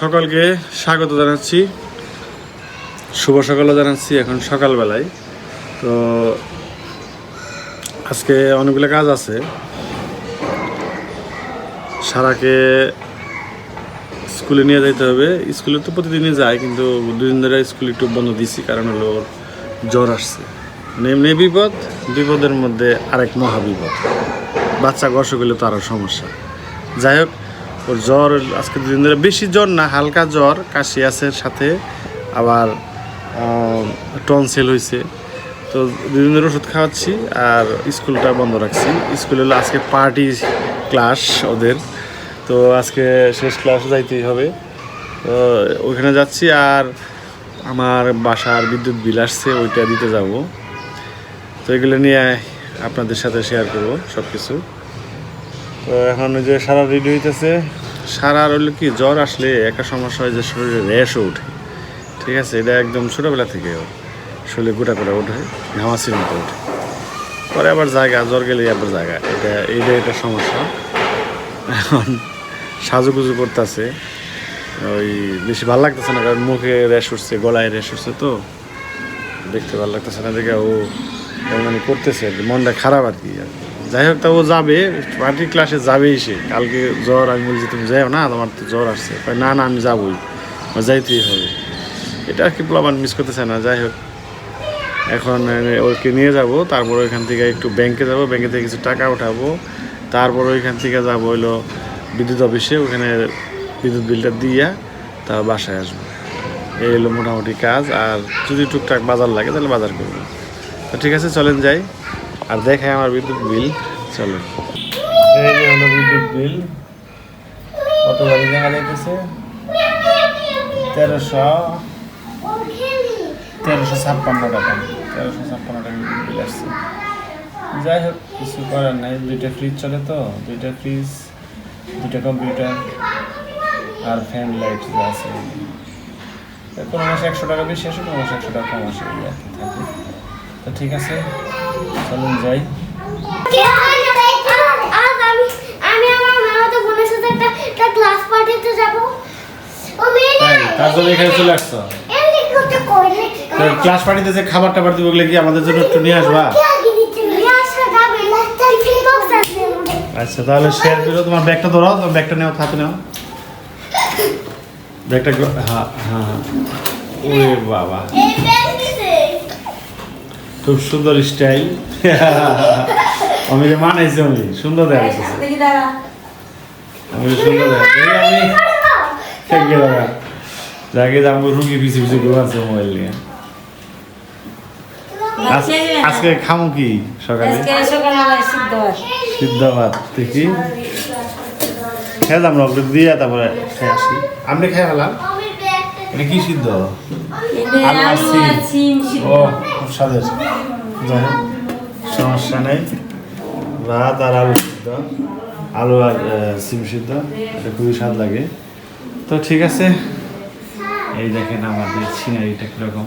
সকলকে স্বাগত জানাচ্ছি। শুভ সকালও জানাচ্ছি এখন সকালবেলায়। তো আজকে অনেকগুলো কাজ আছে। সারাকে স্কুলে নিয়ে যেতে হবে। স্কুলে তো প্রতিদিনই যায়, কিন্তু দুদিন ধরে স্কুল একটু বন্ধ দিচ্ছি কারণ হলো ওর জ্বর আসছে। মানে এমনি বিপদ, বিপদের মধ্যে আরেক মহাবিপদ। বাচ্চা হলে তো আরও সমস্যা। যাই হোক ওর জ্বর আজকে দুদিন ধরে বেশি জ্বর না, হালকা জ্বর, কাশি আছে সাথে, আবার টনসেল হয়েছে তো দুদিন ধরে ওষুধ খাওয়াচ্ছি আর স্কুলটা বন্ধ রাখছি। স্কুল হলো আজকে পার্টি ক্লাস ওদের। তো আজকে শেষ ক্লাস যাইতেই হবে। তো ওইখানে যাচ্ছি আর আমার বাসার বিদ্যুৎ বিল আসছে, ওইটা দিতে যাব। তো এগুলো নিয়ে আপনাদের সাথে শেয়ার করব সব কিছু তো এখন ওই যে সারা রেডি হইতেছে। সারা হলো কি জ্বর আসলে একটা সমস্যা হয় যে শরীরে র্যাশও ওঠে। ঠিক আছে এটা একদম ছোটোবেলা থেকে ওর শরীরে গোটা গোটা ওঠে ঘামাসির মতো ওঠে। পরে আবার জায়গা জ্বর গেলে আবার জায়গা। এটা এইটা একটা সমস্যা। এখন সাজুগুজু করতেছে। ওই বেশি ভালো লাগতেছে না কারণ মুখে র্যাশ উঠছে গলায় র্যাশ উঠছে তো। দেখতে ভালো লাগতেছে না দেখে ও মানে করতেছে আর কি, মনটা খারাপ আর কি। যাই হোক, তা ও যাবে। পার্টি ক্লাসে যাবেই সে কালকে জ্বর, আমি বলছি, তুমি যাও না, তোমার তো জ্বর আসছে। না না, আমি যাবোই। যাইতেই হবে। এটা আর কি প্লাবান মিস করতেছে না। যাই হোক, এখন ওকে নিয়ে যাব। তারপর ওইখান থেকে একটু ব্যাংকে যাব। ব্যাংকে থেকে কিছু টাকা উঠাবো। তারপর ওইখান থেকে যাব হইল বিদ্যুৎ অফিসে। ওখানে বিদ্যুৎ বিলটা দিয়া তা বাসায় আসব। এই হলো মোটামুটি কাজ। আর যদি টুকটাক বাজার লাগে, তাহলে বাজার করব। তো ঠিক আছে, চলেন যাই। আর দেখাই আমার বিদ্যুৎ বিল। হলো বিদ্যুৎ বিল। তেরোশো। তেরোশো টাকা। তেরোশো টাকা বিদ্যুৎ বিল আসছে। যাই হোক, কিছু করার নাই। দুইটা ফ্রিজ চলে তো। দুইটা ফ্রিজ দুইটা কম্পিউটার আর ফ্যান লাইট যা আছে। কোনো মাসে একশো টাকা বেশি আসে, কোনো মাসে একশো টাকা কম আসে থাকে। তো ঠিক আছে। চলুন যাই। তার জন্য এখানে চলে আসছো? ক্লাস পার্টিতে যে খাবার টাবার দিব ওগুলো কি আমাদের জন্য একটু নিয়ে আসবা। আচ্ছা তাহলে শেয়ার করো। তোমার ব্যাগটা ধরাও তোমার ব্যাগটা নেও হাতে নাও। ব্যাগটা হ্যাঁ হ্যাঁ ওরে বাবা। খুব সুন্দর স্টাইল। আমি মানাইছি আমি সুন্দর দেখা আমি সুন্দর দেখা আমি থেকে দাঁড়া যাকে আমি রুগী পিছিয়ে পিছিয়ে ঘুমাচ্ছে মোবাইল নিয়ে। আজ- আজকে খামু কি সকালে? সিদ্ধ ভাত। দেখি। খেয়ে আমরা দিয়ে তারপরে খেয়ে আসি। আপনি খেয়ে ফেলাম। এটা কি সিদ্ধ? আলু সিম। ও। স্বাদের যাই হোক, সমস্যা নেই। ভাত আর আলু সিদ্ধ। আলু আর সিম সিদ্ধ। এটা খুবই স্বাদ লাগে। তো ঠিক আছে এই দেখেন আমাদের সিনারিটা কীরকম।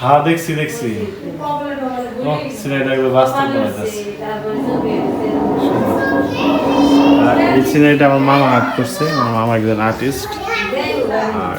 হ্যাঁ দেখছি দেখছি। সিনারিটা বাস্তব করা যাচ্ছে। আর এই সিনারিটা আমার মামা আর্ট করছে। আমার মামা একজন আর্টিস্ট। আর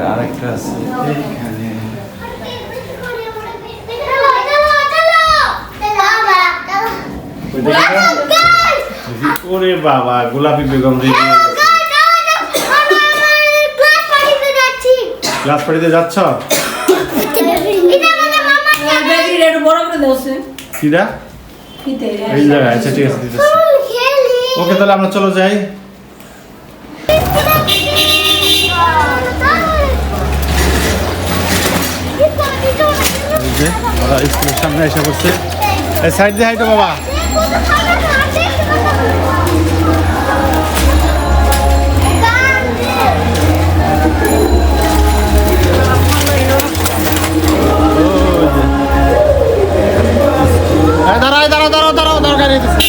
তারপরে আরেকটা আছে, এইখানে। ওরে বাবা, গোলাপি বেগম ক্লাস পার্টিতে যাচ্ছ? আচ্ছা ওকে, তাহলে আমরা চলো যাই। যে, ওরা স্কুলের সামনে এসে পড়ছে এই সাইড দিয়ে হাইটো বাবা। দাঁড়াও দাঁড়াও দাঁড়াও দাঁড়াও, দরকার দাঁড়াও।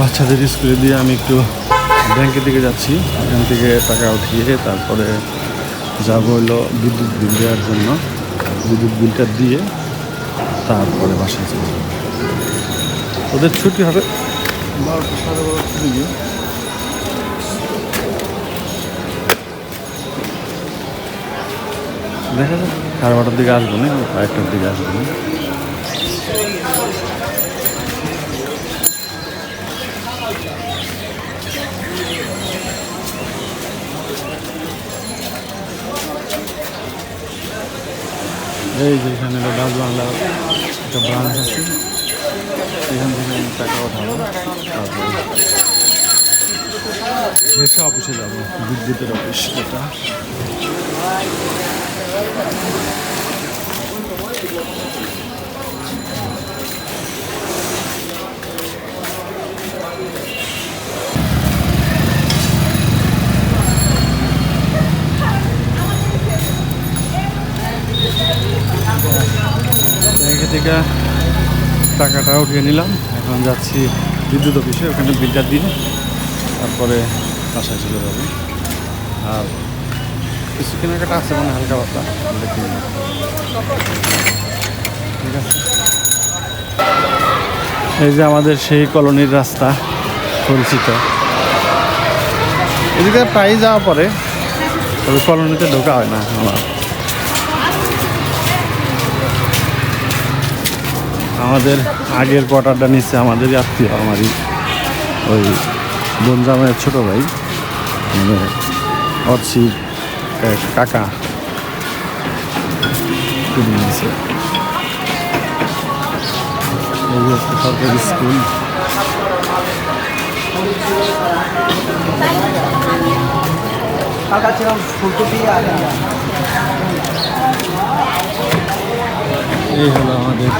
বাচ্চাদের স্কুলে দিয়ে আমি একটু ব্যাংকের দিকে যাচ্ছি। এখান থেকে টাকা উঠিয়ে তারপরে যাব হলো বিদ্যুৎ বিল দেওয়ার জন্য। বিদ্যুৎ বিলটা দিয়ে তারপরে বাসায় চলে যাব। ওদের ছুটি হবে বারোটা সাড়ে বারোটার দিকে দেখা যাক, সাড়ে বারোটার দিকে আসব না একটার দিকে আসব না এই যে এখানে ডাচ বাংলার একটা ব্রাঞ্চ আছে। এখান থেকে আমি টাকা পাঠাবো। তারপরে হেসে অফিসে যাব, বিদ্যুতের অফিস এটা থেকে টাকাটা উঠিয়ে নিলাম। এখন যাচ্ছি বিদ্যুৎ অফিসে, ওখানে বিলটা দিয়ে তারপরে বাসায় চলে যাবে। আর কিছু কেনাকাটা আছে মানে হালকা পাতলা। কিনবো। ঠিক আছে? এই যে আমাদের সেই কলোনির রাস্তা, পরিচিত। এদিকে প্রায় যাওয়া পরে তবে কলোনিতে ঢোকা হয় না আমার। আমাদের আগের কোয়ার্টারটা নিচ্ছে আমাদেরই আত্মীয়, আমারই ওই বনজামের ছোট ভাই মানে অর্চির কাকা। সরকারি স্কুল। এই হলো আমাদের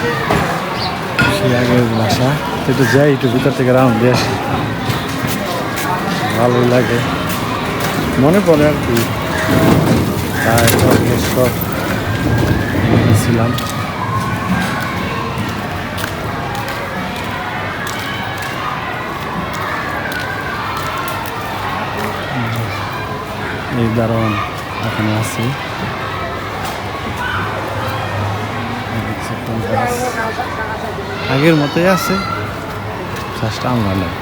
সেই আগের বাসা। একটু যাই, একটু ভিতর থেকে রাউন্ড দিয়ে আসি। ভালোই লাগে। মনে পড়ে আর কি। সব ছিলাম এই দারোয়ান এখানে আছে। কোন গাছ। আগের মতোই আছে। চাষটা আমরা নেই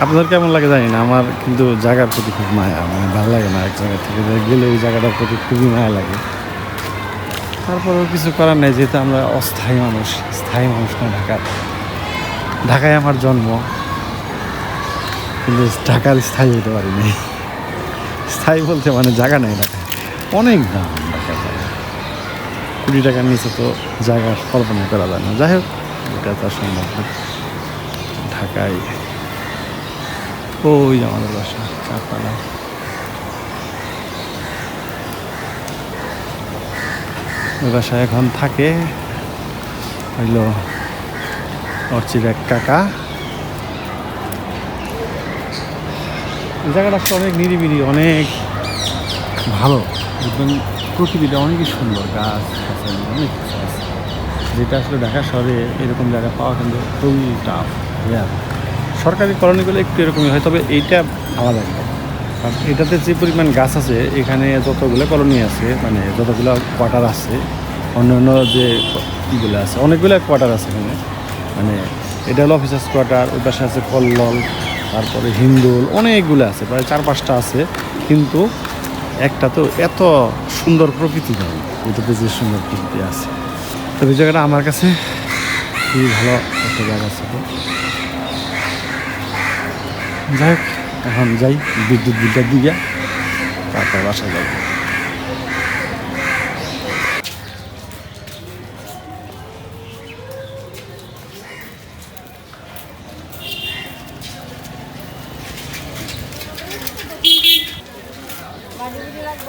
আপনার কেমন লাগে জানি না, আমার কিন্তু জায়গার প্রতি খুব মায়া মানে ভালো লাগে না এক জায়গা থেকে গেলে ওই জায়গাটার প্রতি খুবই মায়া লাগে। তারপরেও কিছু করার নেই, যেহেতু আমরা অস্থায়ী মানুষ, স্থায়ী মানুষ না ঢাকার। ঢাকায় আমার জন্ম। কিন্তু ঢাকার স্থায়ী হতে পারিনি। স্থায়ী বলতে মানে জায়গা নেই ঢাকায়। অনেক দাম কুড়ি টাকার নিচে তো জায়গা কল্পনা করা যায় না। যাই হোক, এটা তো সম্ভব না। ঢাকায় ওই আমাদের বাসা, চারতলা। ওই বাসায় এখন থাকে হইল অর্চির এক কাকা। জায়গাটা অনেক নিরিবিলি, অনেক ভালো। একদম পৃথিবীটা অনেকই সুন্দর, গাছ আছে অনেক কিছু আছে। যেটা আসলে ঢাকা শহরে এরকম জায়গা পাওয়া কিন্তু খুবই টাফ রেয়ার সরকারি কলোনিগুলো একটু এরকমই হয়, তবে এইটা আলাদা। একটা কারণ এটাতে যে পরিমাণ গাছ আছে, এখানে যতগুলো কলোনি আছে মানে যতগুলো কোয়ার্টার আছে অন্যান্য যে ইগুলো আছে, অনেকগুলো কোয়ার্টার আছে এখানে। মানে এটা হলো অফিসার্স কোয়ার্টার ওই পাশে আছে কল্লল, তারপরে হিন্দুল, অনেকগুলো আছে, প্রায় চার পাঁচটা আছে। কিন্তু একটা তো এত সুন্দর প্রকৃতি নেই, এটাতে যে সুন্দর প্রকৃতি আছে। তো ওই জায়গাটা আমার কাছে খুবই ভালো একটা জায়গা ছিল যাই হোক, এখন যাই, বিদ্যুৎ বিলটা দিকে, তারপর বাসা যাব। কত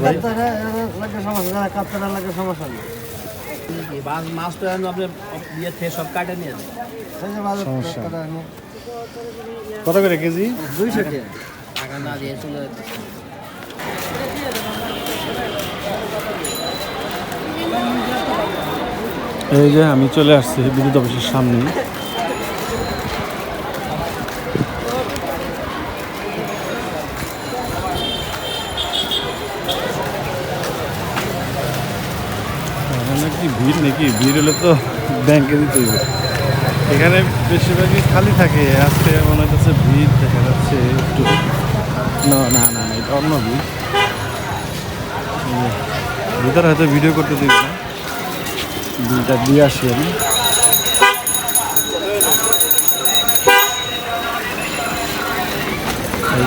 ভাই মাছ মাছ তো এখন আপনি ইয়ে থেকে সব কাটে নিয়ে সমস্যা। কত করে কেজি? দুইশো টাকা না দিয়ে চলে এই যে আমি চলে আসছি বিদ্যুৎ অফিসের সামনে এখানে কি ভিড় নাকি? ভিড় হলে তো ব্যাংকে দিতে হবে। এখানে বেশিরভাগই খালি থাকে। আজকে মনে হচ্ছে ভিড় দেখা যাচ্ছে একটু। না না না এটা অন্য ভিড়। ভিতরে হয়তো ভিডিও করতে দিবে না। বিলটা দিয়ে আসি আমি।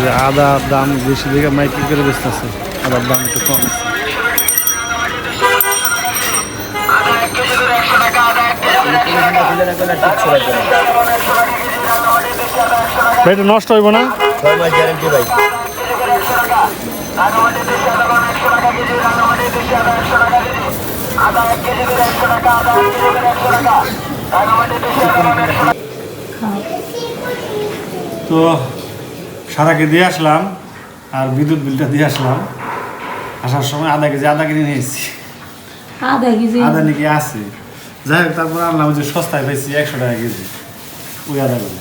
যে আদার দাম বেশি দেখে মাইকি করে বেচতেছে আদার দাম একটু কম আছে। এটা নষ্ট হইব না? ছয় মাস গ্যারান্টি ভাই তো সারাকে দিয়ে আসলাম আর বিদ্যুৎ বিলটা দিয়ে আসলাম। আসার সময় আধা কেজি আধা কিনে নিয়েছি আধা কেজি। আদা নাকি আছে? যাই হোক তারপর আনলাম যে সস্তায় পাইছি একশো টাকা কেজি ওই আদা গুলো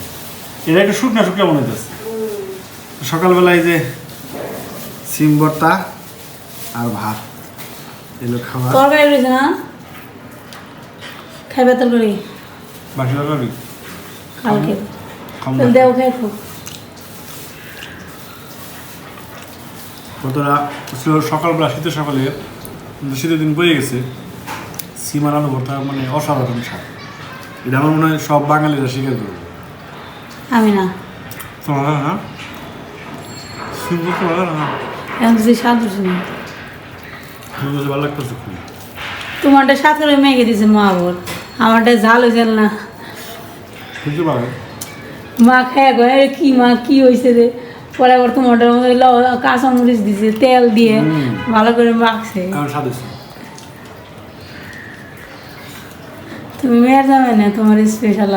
এটা একটু শুকনা শুকনা মনে হচ্ছে সকালবেলায় যে সিম ভর্তা আর ভাত এগুলো খাওয়া। তরকারি রয়েছে না? খাইবে তরকারি বাকি তরকারি? কালকে। দেও খাই কতটা ছিল সকালবেলা শীতের সকালে শীতের দিন পড়ে গেছে। সিম আর আলু ভর্তা মানে অসাধারণ স্বাদ এটা আমার মনে হয় সব বাঙালিরা স্বীকার করবে। আমি না। তোমার না? এখন স্বাদ হচ্ছে না সিম ভালো লাগতেছে খুব। তোমারটা করে মেঘে দিয়েছে মা আবার আমারটা ঝাল হয়েছে না। বুঝতে পারো মা খায় কি মা কি হয়েছে রে? পরে আবার তোমারটার মধ্যে কাঁচা মরিচ দিছে তেল দিয়ে ভালো করে মাখছে। আমার স্বাদ হয়েছে তুমি মেয়ের যাবে না তোমার স্পেশাল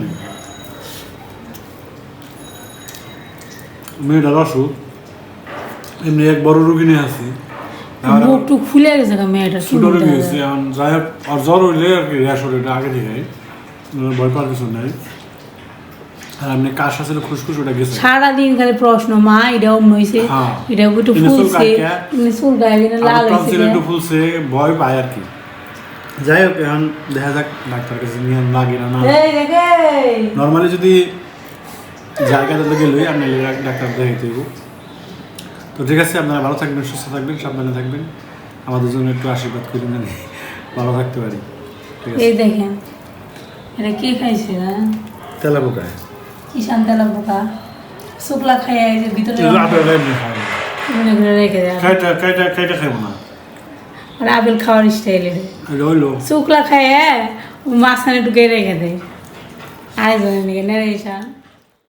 নিই মেয়েটার অসুখ এমনি এক বড় রুগী নিয়ে আসি আর ফুলে গেছে মেয়েটা ছোট রুগী হয়েছে এখন যাই হোক আর জ্বর হইলে আর কি র্যাশ হলে আগে থেকে ভয় পাওয়ার কিছু নাই। আর এমনি কাশ আসলে খুশখুশ ওটা গেছে। সারাদিন খালি প্রশ্ন মা এটা অন্য হ্যাঁ। এটা একটু ফুলছে। এনে চুল গায়ে লাল হয়েছে একটু ফুলছে ভয় পায় আর কি। যাই হোক এখন দেখা যাক ডাক্তার কাছে নিয়ে লাগে না না নর্মালি যদি জায়গাতে তো গেলেই আপনি ডাক্তার দেখাইতে হইব। তো ঠিক আছে আপনারা ভালো থাকবেন সুস্থ থাকবেন সাবধানে থাকবেন। আমাদের জন্য একটু আশীর্বাদ করি না ভালো থাকতে পারি। এই দেখেন এটা কে খাইছে না তেলা পোকায় কিষান তেলা পোকা শুকলা খাইয়া যে ভিতরে রেখে দেয় খাইব না। আর আপেল খাওয়ার স্টাইল শুকলা খায় মাঝখানে ঢুকে রেখে দেয়। আরেকজনের নিকে নেড়ে